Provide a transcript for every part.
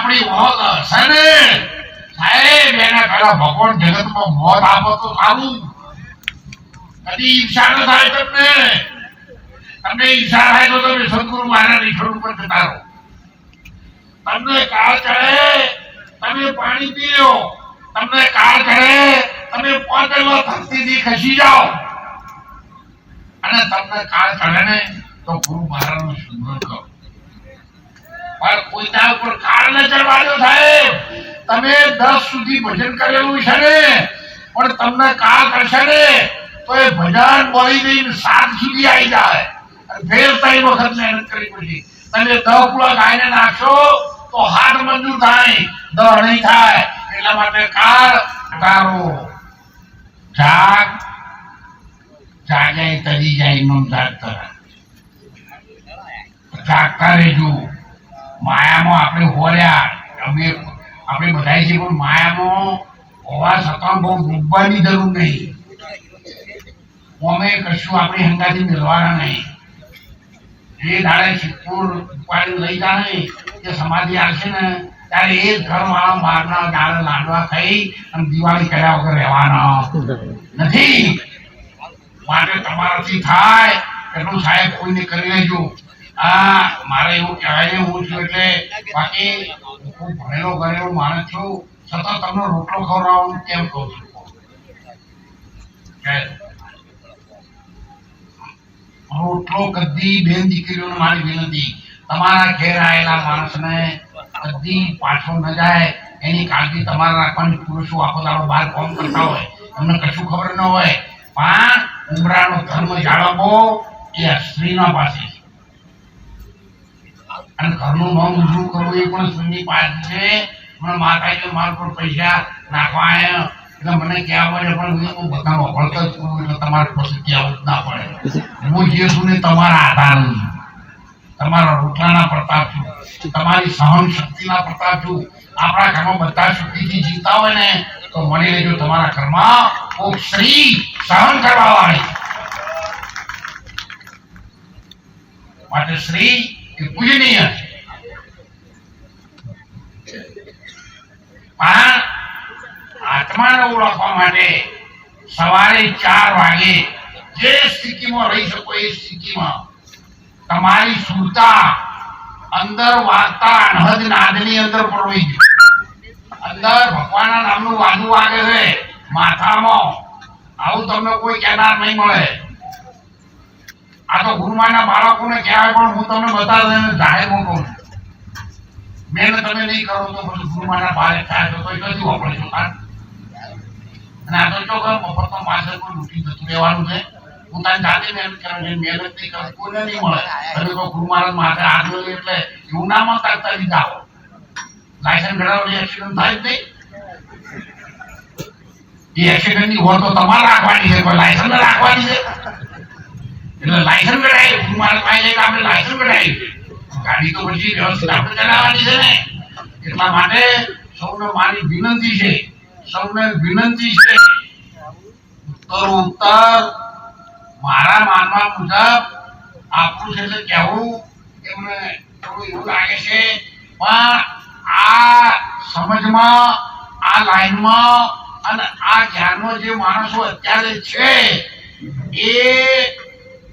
આપણી મોત હશે ને? સાહેબ, એના પેલા ભગવાન જગતમાં મોત આપો તો સારું. કદી ઈર્ષા ન થાય તમને. તમને ઈર્ષા થાય તો તમે સદગુરુ મહારાજ ઈશ્વર ઉપર જતા રહો. તમને કાળ ચડે, તમે પાણી પી લો તમને કાળ ચડે, તમે પોતેલો ધરતીથી ખસી જાઓ. અને તમને કાળ ચડે ને તો ગુરુ મહારાજનું સ્મરણ કરો. પણ કોઈના ઉપર કાળ ન ચડવાનો સાહેબ તમે દસ સુધી ભજન કરેલું છે ને, પણ તમને કાળ કરશે ને, તો એ ભજન બોલી દઈને સાત સુધી આવી જાય. ફેર ત્રણ વખત મહેનત કરી પછી તમે દહ પૂળા ગાયને નાખશો, તો હાથ મંજૂર થાય, દહ નહીં થાય. એટલા માટે કાળ તારો જાગ, જાગે તરી જાય મમ જાગતા જાગતા રહેજો. માયામાં આપણે હોર્યા, અમે આપણે બધાય છે પણ માયામાં હોવા છતાં બહુ ડૂબવાની જરૂર નહીં. અમે કશું આપણે હંગાથી મેળવાના નહીં. જે દાડે સિદ્ધપુર ઉપાડી લઈ જાય તે સમાધિ આવશે ને, ત્યારે એ જ ઘરવાળા બહારના દાડે લાડવા ખાઈ અને દિવાળી કર્યા વગર રહેવાના. નથી. માટે તમારાથી થાય, એટલું સાહેબ કોઈને કરી લેજો. આ મારે એવું કહેવાય, હું છું એટલે બાકી હું ખૂબ ભણેલો માણસ છું, છતાં તમને રોટલો ખવડાવવાનું કેમ કહું છું? રોટલો કદી બેન દીકરીઓને મારી વિનંતી, તમારા ઘેર આવેલા માણસને કદી પાછો ન જાય, એની કાળજી તમારે રાખવાની પુરુષો આખો દાડો બહાર કામ કરતા હોય, તમને કશું ખબર ન હોય. પણ ઉમરાનો ધર્મ જાળવો એ સ્ત્રીના પાસે છે. અને ઘરનું નામ ઊંધું કરવું એ પણ સુનની પાઠ છે. મને માતા એટલે મારા પર પૈસા નાખવા એટલે મને કહેવા પડે પણ હું બધા વખોળતો જ છું એટલે તમારે પછી ક્યાં ના પડે. હું જે છું ને તમારા આધાર તમારા રોટલાના પ્રતાપ છું. તમારી સહન શક્તિના પ્રતાપ છું. આપણા ઘરમાં બધા સુખીથી જીવતા હોય ને, તો મળી લેજો તમારા ઘરમાં કોક સ્ત્રી સહન કરવા વાળી માટે સ્ત્રી પૂજનીય છે પણ આત્માને ઓળખવા માટે સવારે ચાર વાગે જે સ્થિતિમાં રહી શકો એ સ્થિતિમાં તમારી સુરતા અંદર વાર્તા અનહદ નાદની અંદર પડવી અંદર ભગવાનના નામનું વાદું વાગે છે. માથામાં આવું તમને કોઈ કહેનાર નહીં મળે. આ તો ગુરુમાના બાળકોને કહેવાય, પણ હું તમને બતાવું જાહેરમાં કહું છું. મહેનત તમે નહીં કરો તો પછી ગુરુમાના બાળક થાય તો કઈ નથી વાપરે છો અને આ તો જો મફત તો માસે કોઈ લૂંટી જતું રહેવાનું છે. પોતાની જાતે મહેનત કરવાની મહેનત નહીં કરે, કોઈને નહીં મળે. તમે તો ગુરુ મહારાજ માથે હાથ એટલે એવું ના મળતા લીધા હો લાયસન્સ ઘડાવો એક્સિડન્ટ થાય જ નહીં. એ એક્સિડન્ટની હોય તો તમારે રાખવાની છે કોઈ લાયસન્સ રાખવાની છે. એટલે લાયસન્સ કઢાય. મારા પાસે આપણે લાયસન્સ કઢાવી ગાડી તો પછી વ્યવસ્થિત આપણે ચલાવવાની છે ને. એટલા માટે સૌને મારી વિનંતી છે. સૌને વિનંતી છે. ઉત્તર ઉત્તર. મારા માનવા મુજબ આપણું છે કહેવું એમને થોડું એવું લાગે છે. પણ આ સમજમાં, આ લાઈનમાં અને આ જ્ઞાનમાં જે માણસો અત્યારે છે, એ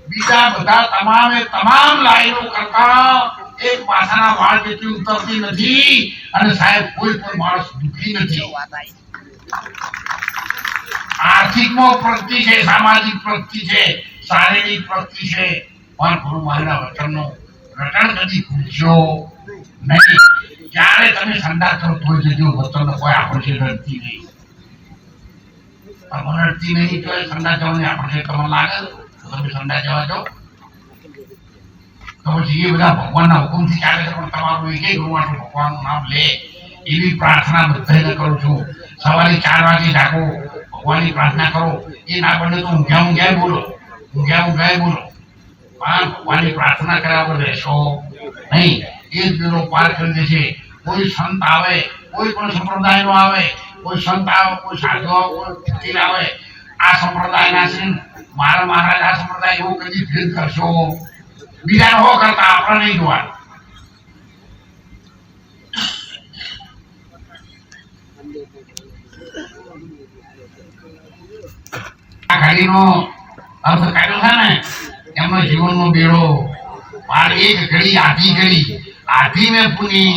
બીજા બધા તમામે તમામ લાઈનો કરતા એક પાછાના વાળ જેટલી ઉતરતી નથી અને સાહેબ કોઈ પણ માણસ દુઃખી નથી. આર્થિકમાં પ્રગતિ છે સામાજિક પ્રગતિ છે શારીરિક પ્રગતિ છે. પણ ગુરુ મહારાજના વચનનું રટણ કદી ભૂલશો નહીં. જ્યારે તમે સંડા કરો તો જજો વચનનો કોઈ આપણે રડતી નહીં. તમને રડતી નહીં તો એ સંડા જવાની આપણે તમને લાગે તમે સંદાસ જવા તો પછી એ બધા ભગવાનના હુકમથી ચાલે પણ તમારું એક એક રૂમાનું ભગવાનનું નામ લે. એવી પ્રાર્થના બધાને કરું છું. સવારે ચાર વાગે જાગો, ભગવાનની પ્રાર્થના કરો. એ ના બને તો ઊંઘ્યા ઊંઘ્યા બોલો. ઊંઘ્યા ઊંઘ્યા બોલો. પણ ભગવાનની પ્રાર્થના કર્યા વગર રહેશો નહીં. એ જ બેડો પાર કરી દેશે કોઈ સંત આવે, કોઈ પણ સંપ્રદાયનો આવે, કોઈ સંત આવે, કોઈ સાધુ આવે, કોઈ વકીલ આવે આ સંપ્રદાયના છે મારા મહારાજ આ સંપ્રદાય એવું કદી ફીલ કરશો? બીજા હો કરતા, આપણે નહીં જોવાનું. આ ઘડીનો અર્થ કાઢ્યો છે ને, એમનો જીવનનો બેડો. પાર એક ઘડી, આધી ઘડી. આધી મેં પુની,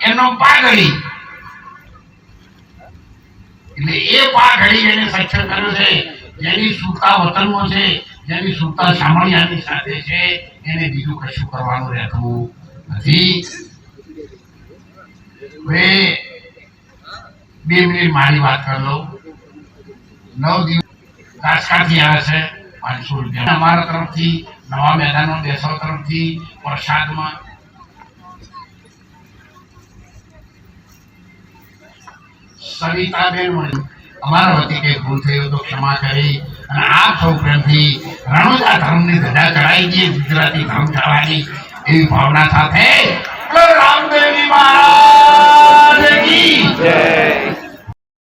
એનો પાઘડી એટલે એ પાઘડી એને સક્ષમ કર્યું છે. જેની સુરતા વતનમાં છે, જેની સુરતા સામાન્યાની સાથે છે, એને બીજું કશું કરવાનું રહેતું નથી. હવે બે મિનિટ મારી વાત કરી લઉં. નવ દિવસ રાજકારથી આવે છે, પાંચસો રૂપિયા. અમારા તરફથી, નવા મેદાનો દેશો તરફથી પ્રસાદમાં સવિતાબેન મળી અમારા વતી કંઈ ભૂલ થયો તો ક્ષમા કરી અને આ સૌ પ્રેમથી રણોજા ધર્મની ધજા ચડાઈ ગઈ ગુજરાતી ધર્મ ચડાવી એવી ભાવના સાથે. રામદેવજી મહારાજ